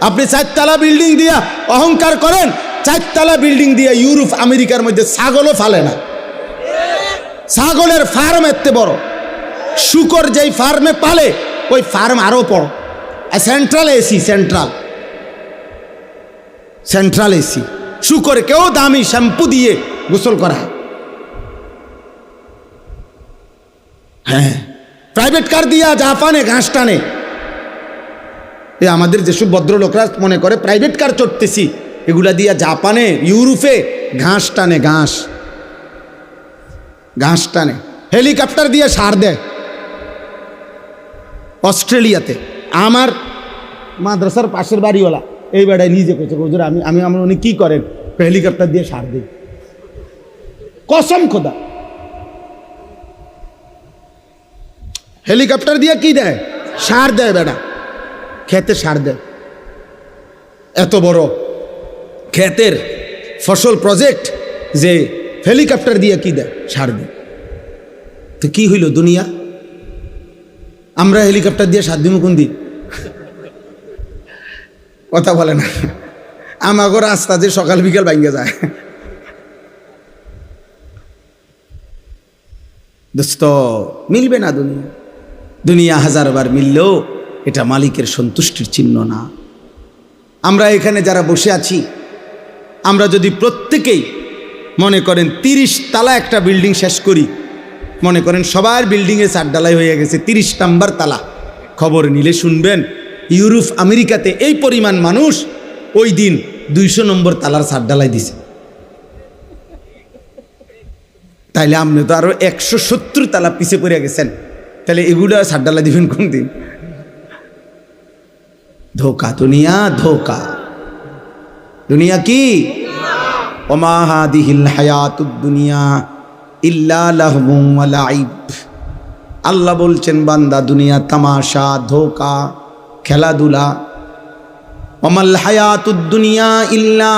আপনি চারতলা বিল্ডিং দিয়া অহংকার করেন, চারতলা বিল্ডিং দিয়া ইউরোপ, আমেরিকার মধ্যে ছাগলও ফালে না। ছাগলের ফার্ম এতে বড়। শুকর যেই ফার্মে পালে, ওই ফার্ম আরও বড়। Central AC, central. Central AC. শুকর কেউ দামি শ্যাম্পু দিয়ে গোসল করা। হ্যাঁ। প্রাইভেট কার দিয়া জাপানে, ঘাস টানে। এ আমাদের যেসব ভদ্রলোকরা মনে করে প্রাইভেট কার চড়তেছি। এগুলা দিয়া জাপানে, ইউরোপে ঘাস টানে, ঘাস। ঘাস টানে। হেলিকপ্টার দিয়ে সার দেয়। অস্ট্রেলিয়াতে। আমার মাদ্রাসার পাশের বাড়িওয়ালা, এই বেড়ায় নিজে করছে হুজুর, আমি আমি আমার উনি কি করেন? হেলিকপ্টার দিয়ে সার দিই। কসম খোদা। হেলিকপ্টার দিয়ে কি দেয়? সার দেয় বেড়া। খেতে সার দেয় এত বড় ক্ষেতের ফসল প্রজেক্ট যে হেলিকপ্টার দিয়ে কি দেয় সার দেয় তো কি হইল দুনিয়া? আমরা হেলিকপ্টার দিয়ে সাত দিন কোন দিন? কথা বলে না। আমাগো রাস্তা যে সকাল বিকাল ভাঙ্গে যায়। দোস্ত, মিলবে না দুনিয়া। দুনিয়া হাজারবার মিললেও এটা মালিকের সন্তুষ্টির চিহ্ন না। আমরা এখানে যারা বসে আছি, আমরা যদি প্রত্যেকেই মনে করেন তিরিশ তালা একটা বিল্ডিং শেষ করি, মনে করেন সবার বিল্ডিংয়ে চারডালাই হয়ে গেছে, তিরিশ নাম্বার তালা। খবর নিলে শুনবেন, ইউরোপ, আমেরিকাতে এই পরিমাণ মানুষ ওই দিন দুইশো নম্বর তালার চারডালাই দিছে। তাইলে আপনি তো আরও একশো সত্তর তালা পিছে পড়ে গেছেন। তাহলে এগুলো সাড্ডালা দিবেন কোন দিন ধোকা, দুনিয়া ধোকা। দুনিয়া কি? হায়াতুদ দুনিয়া আল্লাহ বলছেন, বান্দা, দুনিয়া তামাশা, ধোকা, খেলাধুলা। ওমাল হায়াতুদ দুনিয়া ইল্লা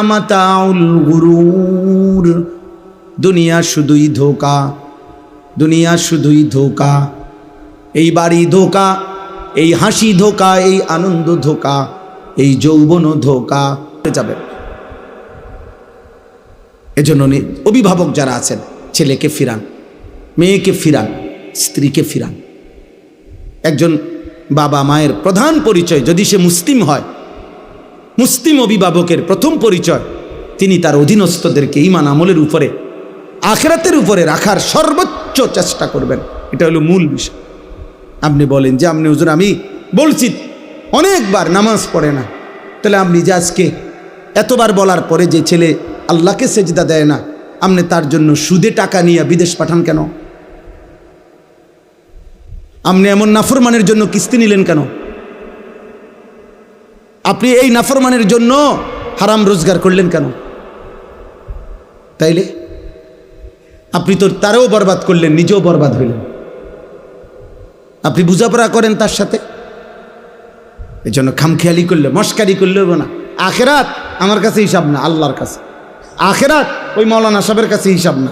দুনিয়া শুধুই ধোকা, দুনিয়া শুধুই ধোকা। এই বাড়ি ধোকা এই হাসি ধোকা, এই আনন্দ ধোকা, এই যৌবন ধোকা যাবে। এজন্য অভিভাবক যারা আছেন, ছেলেকে ফিরান, মেয়েকে ফিরান, স্ত্রীকে ফিরান। একজন বাবা মায়ের প্রধান পরিচয়, যদি সে মুসলিম হয়, মুসলিম অভিভাবকের প্রথম পরিচয়, তিনি তার অধীনস্থদেরকে ইমান আমলের উপরে, আখেরাতের উপরে রাখার সর্বোচ্চ চেষ্টা করবেন। এটা হলো মূল বিষয়। আপনি বলেন যে, আপনি হুজুর, আমি বলছি, অনেকবার নামাজ পড়ে না। তাহলে আপনি যে আজকে এতবার বলার পরে যে ছেলে আল্লাহকে সেজদা দেয় না, আপনি তার জন্য সুদে টাকা নিয়ে বিদেশ পাঠান কেন? আপনি এমন নাফরমানের জন্য কিস্তি নিলেন কেন? আপনি এই নাফরমানের জন্য হারাম রোজগার করলেন কেন? তাইলে আপনি তো তারও বরবাদ করলেন, নিজেও বরবাদ হইলেন। আপনি বুঝাপড়া করেন তার সাথে? এই জন্য খামখেয়ালি করলে মস্কারি করলে না। আখেরাত আমার কাছে হিসাব না আল্লাহর কাছে। আখেরাত ওই মৌলানা সাহেবের কাছে হিসাব না।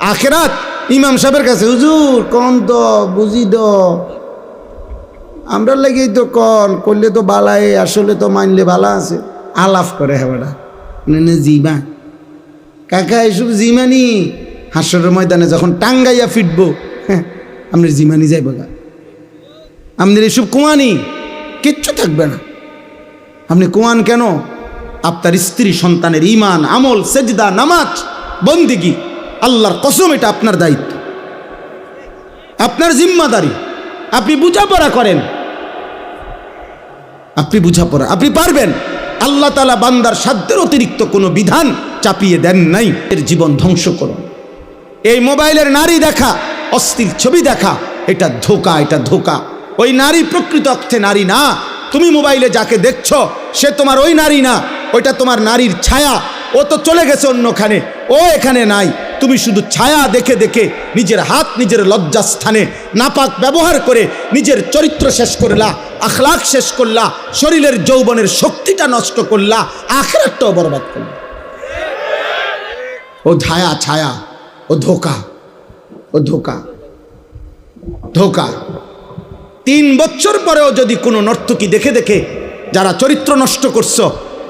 আখেরাত ইমাম সাহেবের কাছে হুজুর কন তো বুঝি দ। আমরা লাগেই তো কন করলে তো বালাই আসলে তো মানলে ভালা আছে। আলাপ করে হেবাটা জিমা। কাকা এসব জিমানি? হাসরের ময়দানে যখন টাঙ্গাইয়া ফিটবো হ্যাঁ, আপনার জিমানি যাইব গা। আপনার এসব কুয়ানি কিচ্ছু থাকবে না। আপনি কুয়ান কেন? আপনার স্ত্রী, সন্তানের ইমান আমল, সেজদা, নামাজ, বন্দিগি, আল্লাহর কসম, এটা আপনার দায়িত্ব। আপনার জিম্মাদারি। আপনি বুঝাপড়া করেন। আপনি বুঝাপড়া, আপনি পারবেন। আল্লাহ তালা বান্দার সাধ্যের অতিরিক্ত কোনো বিধান চাপিয়ে দেন নাই। এর জীবন ধ্বংস করুন। এই মোবাইলের নারী দেখা অস্থির ছবি দেখা, এটা ধোকা এটা ধোকা। ওই নারী প্রকৃত অর্থে নারী না। তুমি মোবাইলে যাকে দেখছ, সে তোমার ওই নারী না। ওইটা তোমার নারীর ছায়া। ও তো চলে গেছে অন্যখানে। ও এখানে নাই। তুমি শুধু ছায়া দেখে দেখে নিজের হাত, নিজের লজ্জাস্থানে নাপাক ব্যবহার করে নিজের চরিত্র শেষ করলা, আখলাখ শেষ করলা, শরীরের যৌবনের শক্তিটা নষ্ট করলা, আখরাতটাও বরবাদ করলা। ও ছায়া ছায়া, ও ধোকা ও ধোকা ধোকা। তিন বছর পরেও যদি কোনো নর্তকী দেখে দেখে যারা চরিত্র নষ্ট করছ,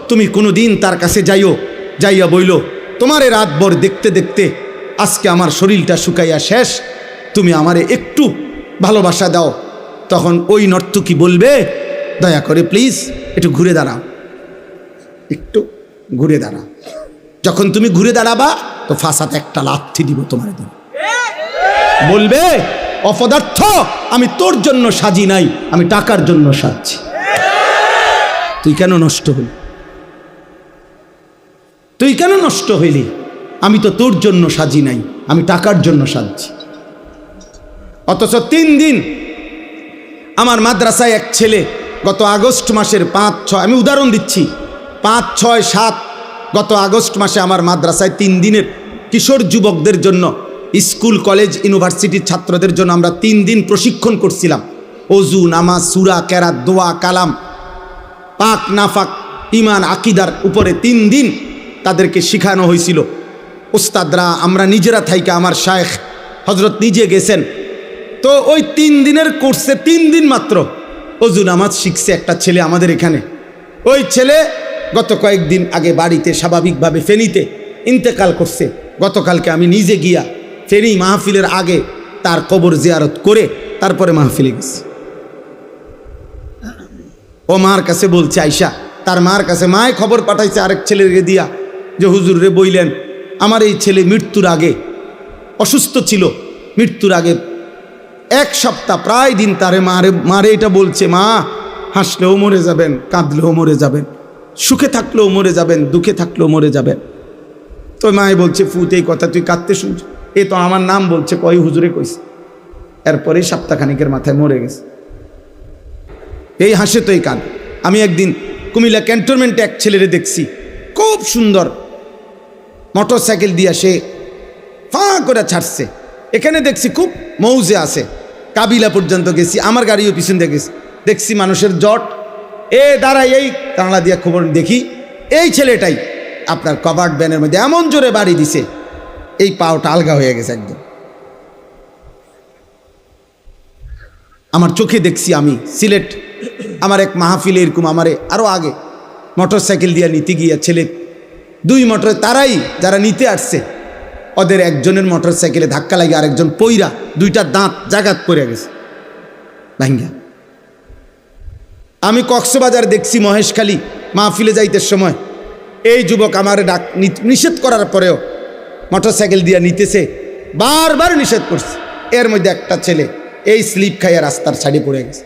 তুমি কোনো দিন তার কাছে যাইও, যাইয়া বইল, তোমারে রাতভর দেখতে দেখতে আজকে আমার শরীরটা শুকাইয়া শেষ, তুমি আমারে একটু ভালোবাসা দাও। তখন ওই নর্তকী বলবে, দয়া করে প্লিজ একটু ঘুরে দাঁড়াও। একটু ঘুরে দাঁড়াও। যখন তুমি ঘুরে দাঁড়াবা, তো ফাঁসাতে একটা লাথি দিব তোমার বলবে অপদার্থ, আমি তোর জন্য সাজি নাই, আমি টাকার জন্য সাজছি। তুই কেন নষ্ট হলি? তুই কেন নষ্ট হইলি? আমি তো তোর জন্য সাজি নাই, আমি টাকার জন্য সাজছি। অথচ তিন দিন আমার মাদ্রাসায় এক ছেলে গত আগস্ট মাসের পাঁচ ছয়, আমি উদাহরণ দিচ্ছি, পাঁচ, ছয়, সাত, গত আগস্ট মাসে আমার মাদ্রাসায় তিন দিনের কিশোর যুবকদের জন্য স্কুল, কলেজ, ইউনিভার্সিটির ছাত্রদের জন্য আমরা তিন দিন প্রশিক্ষণ করছিলাম। অজু, নামাজ, সুরা, কেরাত, দোয়া, কালাম, পাক, নাফাক ইমান আকিদার উপরে তিন দিন তাদেরকে শিখানো হয়েছিল। ওস্তাদরা আমরা নিজেরা থাইকে আমার শায়েখ হজরত নিজে গেছেন। তো ওই তিন দিনের কোর্সে তিন দিন মাত্র অজু, নামাজ শিখছে একটা ছেলে আমাদের এখানে। ওই ছেলে গত কয়েকদিন আগে বাড়িতে স্বাভাবিকভাবে ফেনীতে ইন্তেকাল করছে। গতকালকে আমি নিজে গিয়া ফেনী মাহফিলের আগে তার কবর জিয়ারত করে তারপরে মাহফিলে গেছি। ও মার কাছে বলছে আইসা তার মার কাছে মায় খবর পাঠাইছে আরেক ছেলেকে দিয়া, যে হুজুর রে বইলেন, আমার এই ছেলে মৃত্যুর আগে অসুস্থ ছিল, মৃত্যুর আগে এক সপ্তাহ প্রায় দিন তারে মারে মারে এটা বলছে, মা, হাসলেও মরে যাবেন, কাঁদলেও মরে যাবেন, সুখে থাকলেও মরে যাবেন, দুঃখে থাকলেও মরে যাবেন। তো মায়ে বলছে, ফুত, এই কথা তুই কাঁদতে শুনছ? এ তো আমার নাম বলছে, কয় হুজুরে কইছে। এরপরে সপ্তাহখানিকের মাথায় মরে গেছে। এই হাসে তো এই কান। আমি একদিন কুমিল্লা ক্যান্টনমেন্টে এক ছেলেরে দেখছি, খুব সুন্দর। মোটর সাইকেল দিয়ে সে ফাঁ করে ছাড়ছে। এখানে দেখছি খুব মৌজে আছে। কাবিলা পর্যন্ত গেছি, আমার গাড়িও পিছন দিয়ে গেছি। দেখছি মানুষের জট। এ দাঁড়াই, এই কাংলা দিয়া খবর দেখি, এই ছেলেটাই আপনার কভার্ড ব্যানের মধ্যে এমন জোরে বাড়ি দিছে। এই পাওটা আলগা হয়ে গেছে একদম। আমার চোখে দেখছি আমি, সিলেট, আমার এক মাহফিলে এরকম আমারে আরও আগে মোটর সাইকেল দিয়ে নিতে গিয়া ছেলে, দুই মোটর তারাই যারা নিতে আসছে, ওদের একজনের মোটর সাইকেলে ধাক্কা লাগে আরেকজন পইরা দুইটা দাঁত জাগাত পড়ে গেছে। ভাঙ্গা। আমি কক্সবাজার দেখছি মহেশখালী মাহফিলে যাইতে সময়, এই যুবক আমার ডাক নিষেধ করার পরেও মোটর সাইকেল দিয়ে নিতেছে বারবার নিষেধ করছে। এর মধ্যে একটা ছেলে এই স্লিপ খাইয়া রাস্তার সাইডে পড়ে গেছে।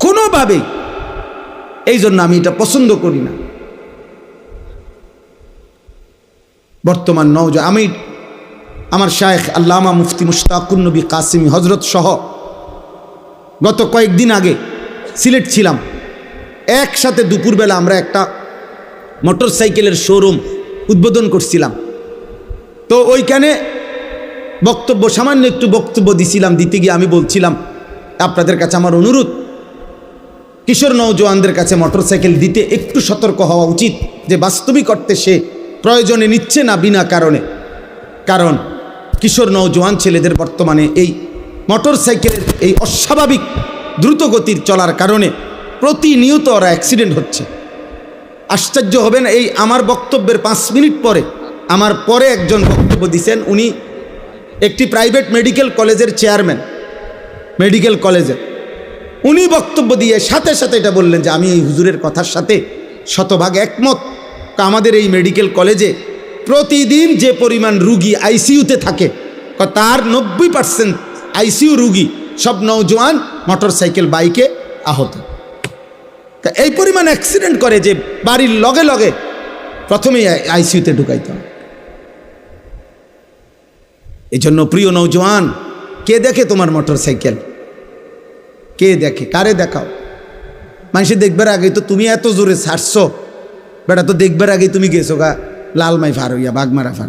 কোনোভাবেই। এই জন্য আমি এটা পছন্দ করি না। বর্তমান নৌজ আমি আমার শায়েখ আল্লামা মুফতি মুশতাকুর নবী কাসিমি হজরত সহ গত কয়েকদিন আগে সিলেট ছিলাম। একসাথে দুপুরবেলা আমরা একটা মোটর সাইকেলের শোরুম উদ্বোধন করছিলাম। তো ওইখানে বক্তব্য, সামান্য একটু বক্তব্য দিছিলাম, দিতে গিয়ে আমি বলছিলাম, আপনাদের কাছে আমার অনুরোধ, কিশোর নৌজওয়ানদের কাছে মোটরসাইকেল দিতে একটু সতর্ক হওয়া উচিত, যে বাস্তবিক অর্থে সে প্রয়োজনে নিচ্ছে না বিনা কারণে। কারণ কিশোর নৌজওয়ান ছেলেদের বর্তমানে এই মোটরসাইকেলের এই অস্বাভাবিক দ্রুত গতির চলার কারণে প্রতিনিয়ত ওরা অ্যাক্সিডেন্ট হচ্ছে। আশ্চর্য হবেন, এই আমার বক্তব্যের পাঁচ মিনিট পরে আমার পরে একজন বক্তব্য দিছেন, উনি একটি প্রাইভেট মেডিকেল কলেজের চেয়ারম্যান মেডিকেল কলেজের উনি বক্তব্য দিয়ে সাথে সাথে এটা বললেন যে, আমি এই হুজুরের কথার সাথে শতভাগ একমত। আমাদের এই মেডিকেল কলেজে প্রতিদিন যে পরিমাণ রুগী আইসিইউতে থাকে তার নব্বই পার্সেন্ট আইসিইউ রুগী সব নৌজওয়ান মোটর সাইকেল বাইকে আহত এই পরিমাণ অ্যাক্সিডেন্ট করে যে বাড়ির লগে লগে প্রথমেই আইসিইউতে ঢুকাইতে হয়। এই জন্য প্রিয় নৌজওয়ান কে দেখে তোমার মোটর সাইকেল কে দেখে? কারে দেখাও? মানুষে দেখবার আগে তো তুমি এত জোরে ছাড়ছ। বেটা, তো দেখবার আগে তুমি গেছো গা লালমাই ফার হইয়া বাগমারা ফার।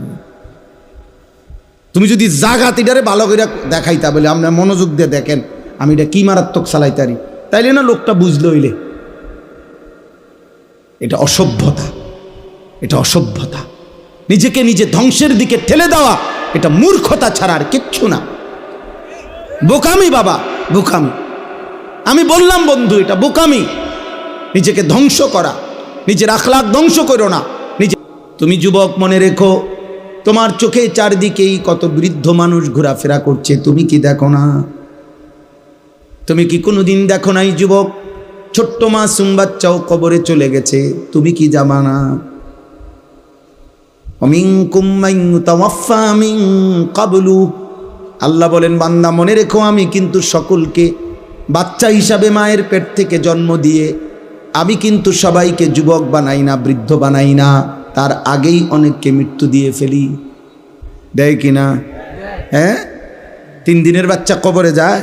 তুমি যদি জাগাত এটারে ভালো করে দেখাইতা বলে আপনার মনোযোগ দিয়ে দেখেন, আমি এটা কি মারাত্মক চালাইতারি। তাইলে না লোকটা বুঝলো হইলে। এটা অসভ্যতা। এটা অসভ্যতা। নিজেকে নিজে ধ্বংসের দিকে ঠেলে দেওয়া এটা মূর্খতা ছাড়া আর কিচ্ছু না। বোকামি বাবা, বোকামি। আমি বললাম, বন্ধু, এটা বোকামি। নিজেকে ধ্বংস করা, নিজের আখলাক ধ্বংস করো না। নিজে তুমি যুবক মনে রেখো, তোমার চোখে চারদিকেই কত বৃদ্ধ মানুষ ঘোরাফেরা করছে, তুমি কি দেখো না? তুমি কি কোনোদিন দেখো নাই, যুবক? ছোট্ট মাসুম বাচ্চাও কবরে চলে গেছে, তুমি কি জামা মিন আল্লাহ বলেন, বান্দা, মনে রেখো আমি কিন্তু সকলকে বাচ্চা হিসাবে মায়ের পেট থেকে জন্ম দিয়ে আমি কিন্তু সবাইকে যুবক বানাই না, বৃদ্ধ বানাই না, তার আগেই অনেককে মৃত্যু দিয়ে ফেলি। দেয় কি না? হ্যাঁ? তিন দিনের বাচ্চা কবরে যায়?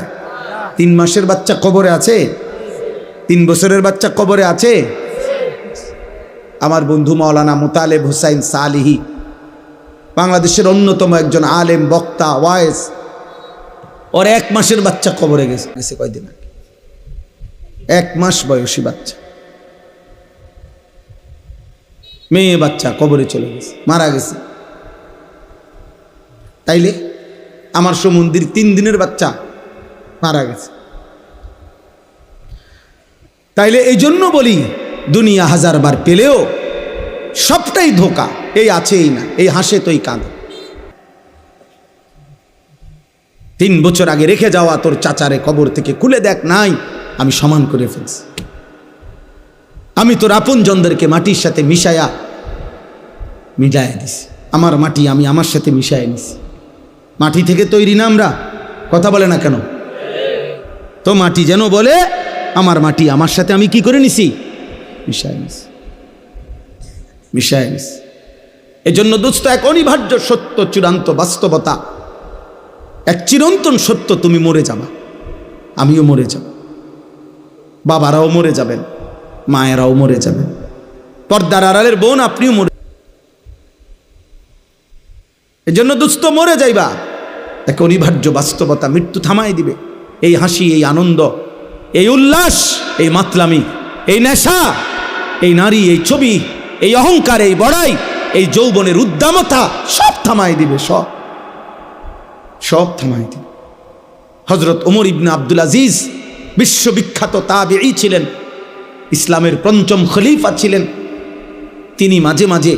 তিন মাসের বাচ্চা কবরে আছে? তিন বছরের বাচ্চা কবরে আছে? আমার বন্ধু মাওলানা মোতালেব হুসাইন সালিহি, বাংলাদেশের অন্যতম একজন আলেম, বক্তা, ওয়াইস। ওর এক মাসের বাচ্চা কবরে গেছে গেছে কয়দিন আগে। এক মাস বয়সী বাচ্চা। মেয়ে বাচ্চা কবরে চলে গেছে, মারা গেছে। তাইলে আমার সমন্দির তিন দিনের বাচ্চা মারা গেছে। তাইলে এই জন্য বলি দুনিয়া হাজার বার পেলেও সবটাই ধোকা। এই আছে এই না, এই হাসে তোই কাঁদে। তিন বছর আগে রেখে যাওয়া তোর চাচারে কবর থেকে খুলে দেখ, নাই, আমি সমান করে ফেলছি। আমি তোর আপন জনদেরকে মাটির সাথে মিশায়া মিলাইয়া দিছি। আমার মাটি আমি আমার সাথে মিশাইয়া নিছি। মাটি থেকে তৈরি না আমরা? কথা বলে না কেন? তো মাটি যেন বলে, আমার মাটি আমার সাথে আমি কি করে নিছি? এজন্য দোস্ত, এক অনিবার্য সত্য, চূড়ান্ত বাস্তবতা। এক চিরন্তন সত্য, তুমি মরে যাবা। আমিও মরে যাব। বাবারাও মরে যাবেন। মায়েরাও মরে যাবেন। পর্দার আড়ালের বোন আপনিও মরে এজন্য দুস্থ মরে যাইবা। এক অনিবার্য বাস্তবতা মৃত্যু থামাই দিবে। এই হাসি, এই আনন্দ, এই উল্লাস, এই মাতলামি, এই নেশা এই নারী, এই ছবি, এই অহংকার, এই বড়াই, এই যৌবনের উদ্দামতা সব থামাই দিবে, সব। সব থামাই দিবে। হজরত ওমর ইবনে আব্দুল আজিজ বিশ্ববিখ্যাত তাবেই ছিলেন, ইসলামের পঞ্চম খলিফা ছিলেন। তিনি মাঝে মাঝে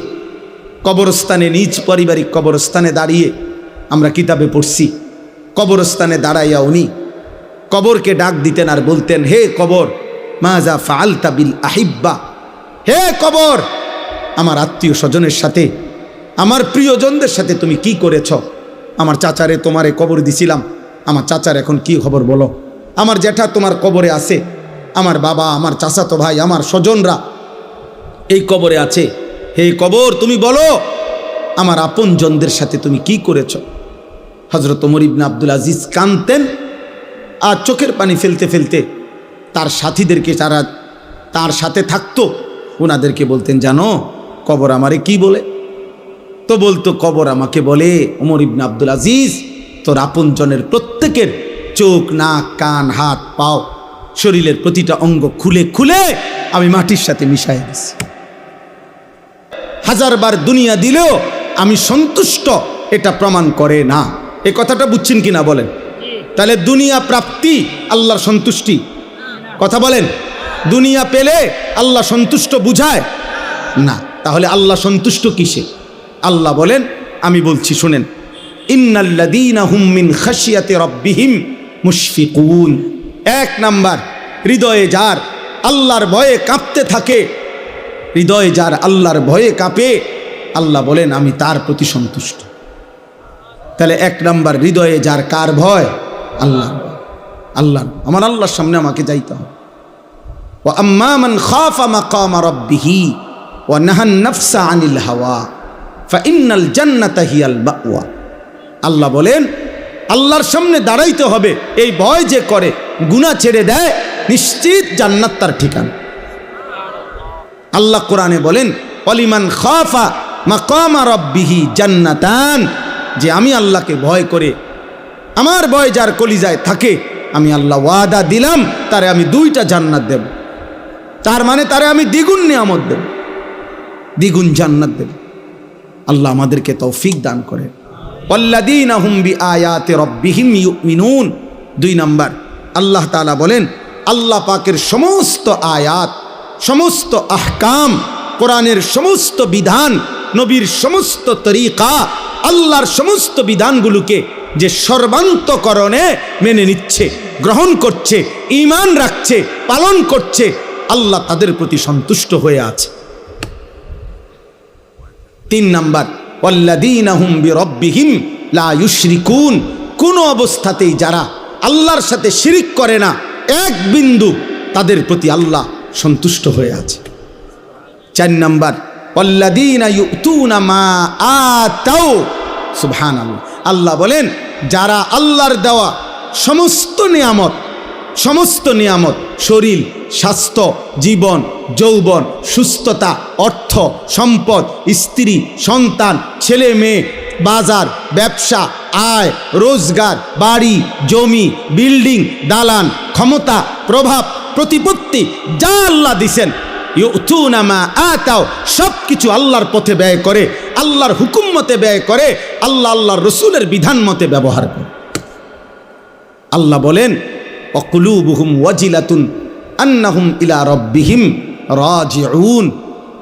কবরস্থানে, নিজ পারিবারিক কবরস্থানে দাঁড়িয়ে আমরা কিতাবে পড়ছি, কবরস্থানে দাঁড়াইয়া উনি কবরকে ডাক দিতেন আর বলতেন, হে কবর মাজা ফালতা বিল আহিব্বা। হে কবর! আমার আত্মীয় স্বজনের সাথে, আমার প্রিয়জনদের সাথে তুমি কি করেছ? আমার চাচারে তোমারে কবর দিছিলাম। আমার চাচার এখন কি খবর বলো? আমার জ্যাঠা তোমার কবরে আছে। আমার বাবা, আমার চাচাতো ভাই, আমার স্বজনরা এই কবরে আছে। হে কবর, তুমি বলো, আমার আপন জনদের সাথে তুমি কি করেছ? হজরত ওমর ইবনে আব্দুল আজিজ কানতেন আর চোখের পানি ফেলতে ফেলতে তার সাথীদেরকে তারা তার সাথে থাকতো ওনাদেরকে বলতেন, জানো, কবর আমারে কি বলে? তো বলতো, কবর আমাকে বলে ওমর ইবনে আব্দুল আজিজ, তোর আপনজনের প্রত্যেকের চোখ, নাক, কান, হাত, পাও, শরীরের প্রতিটা অঙ্গ খুলে খুলে আমি মাটির সাথে মিশাই দিছি। হাজারবার দুনিয়া দিলেও আমি সন্তুষ্ট, এটা প্রমাণ করে না। এ কথাটা বুঝছেন কিনা বলেন? তাহলে দুনিয়া প্রাপ্তি, আল্লাহর সন্তুষ্টি। কথা বলেন? দুনিয়া পেলে আল্লাহ সন্তুষ্ট বুঝায়। না, তাহলে আল্লাহ সন্তুষ্ট কিসে? আল্লাহ বলেন, আমি বলছি, শুনেন ইন্নাল্লাদিনা খাসিয়াতে রব্বিহিম মুশফিকুন। এক নাম্বার, হৃদয়ে যার আল্লাহর ভয়ে কাঁপতে থাকে, হৃদয়ে যার আল্লাহর ভয়ে কাঁপে, আল্লাহ বলেন, আমি তার প্রতি সন্তুষ্ট। তাহলে এক নাম্বার, হৃদয়ে যার কার ভয়? আল্লাহ আল্লাহ আমার আল্লাহর সামনে আমাকে যাইতে হবে। ও ওয়া নাহান নাফসা আনিল হাওয়া আল্লাহ বলেন, আল্লাহর সামনে দাঁড়াইতে হবে, এই ভয় যে করে, গুনাহ ছেড়ে দেয়, নিশ্চিত জান্নাত তার ঠিকানা। আল্লাহ কোরআনে বলেন অলিমান খাফা মাকামা রব্বিহি জান্নাতান, যে আমি আল্লাহকে ভয় করে, আমার ভয় যার কলিজায় থাকে, আমি আল্লাহ ওয়াদা দিলাম, তারে আমি দুইটা জান্নাত দেব। তার মানে তারে আমি দ্বিগুণ নিয়ামত দেব, দ্বিগুণ জান্নাত দেব। আল্লাহ আমাদেরকে তৌফিক দান করে। অল্লাদিন হুম্বি আয়াতে রব্বিহিম মিনুন দুই নাম্বার, আল্লাহ তালা বলেন, আল্লাহ পাকের সমস্ত আয়াত, সমস্ত আহকাম, কোরআনের সমস্ত বিধান, নবীর সমস্ত তরিকা, আল্লাহর সমস্ত বিধানগুলোকে যে সর্বান্তকরণে মেনে নিচ্ছে, গ্রহণ করছে ইমান রাখছে, পালন করছে আল্লাহ তাদের প্রতি সন্তুষ্ট হয়ে আছে। তিন নাম্বার ওয়াল্লাযীনাহুম বিরাব্বিহিম লা ইউশরিকুন। কোন অবস্থাতেই যারা আল্লাহর সাথে শিরিক করে না, এক বিন্দু তাদের প্রতি আল্লাহ সন্তুষ্ট হয়ে আছে। চার নাম্বার আতাও সুবহানাল্লাহ। আল্লাহ বলেন, যারা আল্লাহর দেওয়া সমস্ত নিয়ামত সমস্ত নিয়ামত, শরীর, স্বাস্থ্য, জীবন, যৌবন, সুস্থতা, অর্থ, সম্পদ, স্ত্রী, সন্তান, ছেলে মেয়ে, বাজার, ব্যবসা, আয়, রোজগার, বাড়ি, জমি, বিল্ডিং, দালান, ক্ষমতা, প্রভাব, প্রতিপত্তি, যা আল্লাহ দিছেন। ইউতুনামা আতাও সব কিছু আল্লাহর পথে ব্যয় করে, আল্লাহর হুকুম মতে ব্যয় করে, আল্লাহ আল্লাহর রসুলের বিধান মতে ব্যবহার করে। আল্লাহ বলেন অকুলুবুহুম ওয়াজিলাতুন আন্নাহুম ইলা রব্বিহিম রাজিউন।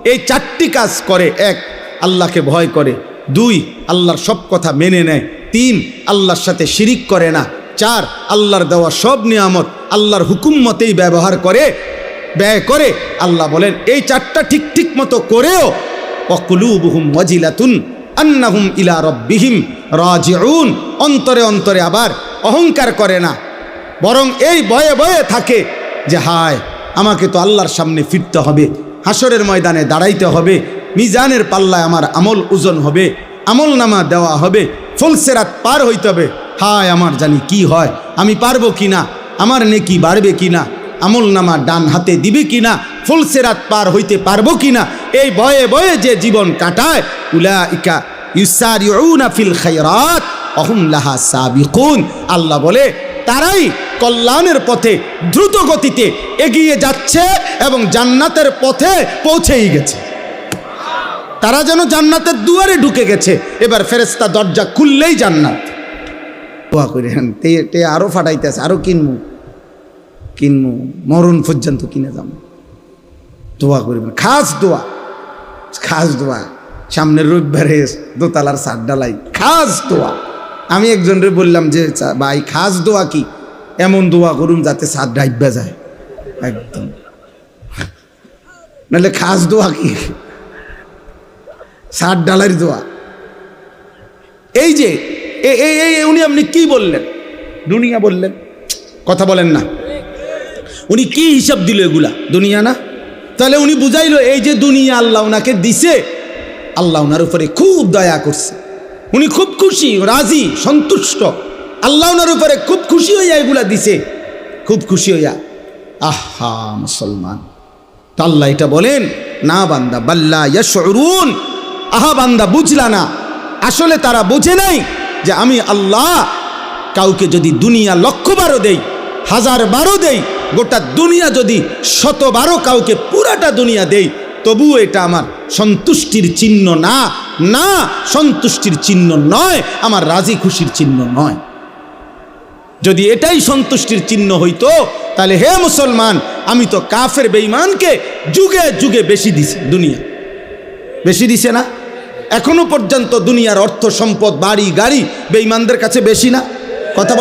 এই চারটি কাজ করে, এক, আল্লাহকে ভয় করে, দুই, আল্লাহর সব কথা মেনে নেয়, তিন, আল্লাহর সাথে শিরিক করে না, চার, আল্লাহর দেওয়া সব নিয়ামত আল্লাহর হুকুম মতেই ব্যবহার করে, ব্যয় করে, আল্লাহ বলেন, এই চারটা ঠিক ঠিক মতো করেও, অকুলুবুহুম ওয়াজিলাতুন আন্নাহুম ইলা রব্বিহিম রাজিউন। অন্তরে অন্তরে আবার অহংকার করে না বরং এই বয়ে বয়ে থাকে যে হায়, আমাকে তো আল্লাহর সামনে ফিরতে হবে হাসরের ময়দানে দাঁড়াইতে হবে, মিজানের পাল্লায় আমার আমল ওজন হবে, আমল নামা দেওয়া হবে ফুলসেরাত পার হইতে হবে। হায়, আমার জানি কি হয়, আমি পারব কি না আমার নেকি বাড়বে কি না আমল নামা ডান হাতে দিবে কি না ফুলসেরাত পার হইতে পারব কি না এই বয়ে বয়ে যে জীবন কাটায় উলা ইকা ইউসারিউনা ফিল খায়রাত, অহুম লাহা সাবিকুন। আল্লাহ বলে, তারাই কল্যাণের পথে দ্রুত গতিতে এগিয়ে যাচ্ছে এবং জান্নাতের পথে পৌঁছেই গেছে। তারা যেন জান্নাতের দুয়ারে ঢুকে গেছে। এবার ফেরেস্তা দরজা খুললেই জান্নাত। দোয়া হ্যাঁ তে আরও ফাটাইতেছে আরও মরণ পর্যন্ত কিনে যাব দোয়া করবেন, খাস দোয়া খাস দোয়া। সামনের রবিবারে দোতলার সার ডালাই, খাস দোয়া। আমি একজনরে বললাম যে ভাই, খাস দোয়া কি? এমন দোয়া করুন যাতে সার ডাইবা যায়। একদম। নাহলে খাস দোয়া কি? সার ডালার দোয়া। এই যে উনি আপনি কি বললেন? দুনিয়া বললেন। কথা বলেন না। উনি কি হিসাব দিল এগুলা? দুনিয়া না? তাহলে উনি বুঝাইলো, এই যে দুনিয়া আল্লাহ ওনাকে দিছে, আল্লাহ ওনার উপরে খুব দয়া করছে। উনি খুব খুশি, রাজি, সন্তুষ্ট। আল্লাহ ওনার উপরে খুব খুশি হইয়া এগুলা দিছে। খুব খুশি হইয়া। আহা, মুসলমান। তো আল্লাহ এটা বলেন, না বান্দা বাল্লা ইয়াশউরুন। আহা বান্দা, বুঝলা না। আসলে তারা বোঝে নাই যে আমি আল্লাহ। কাউকে যদি দুনিয়া লক্ষ বারো দেই হাজার বারো দেই, গোটা দুনিয়া যদি শতবারও কাউকে পুরাটা দুনিয়া দেই, তবুও এটা আমার সন্তুষ্টির চিহ্ন না। না, সন্তুষ্টির চিহ্ন নয়, আমার রাজি খুশির চিহ্ন নয়। যদি এটাই সন্তুষ্টির চিহ্ন হইতো, তাহলে হে মুসলমান, আমি তো কাফের বেঈমানকে যুগে যুগে বেশি দিছি দুনিয়া। বেশি দিছে না? এখনও পর্যন্ত দুনিয়ার অর্থ সম্পদ, বাড়ি, গাড়ি বেঈমানদের কাছে বেশি না? কথা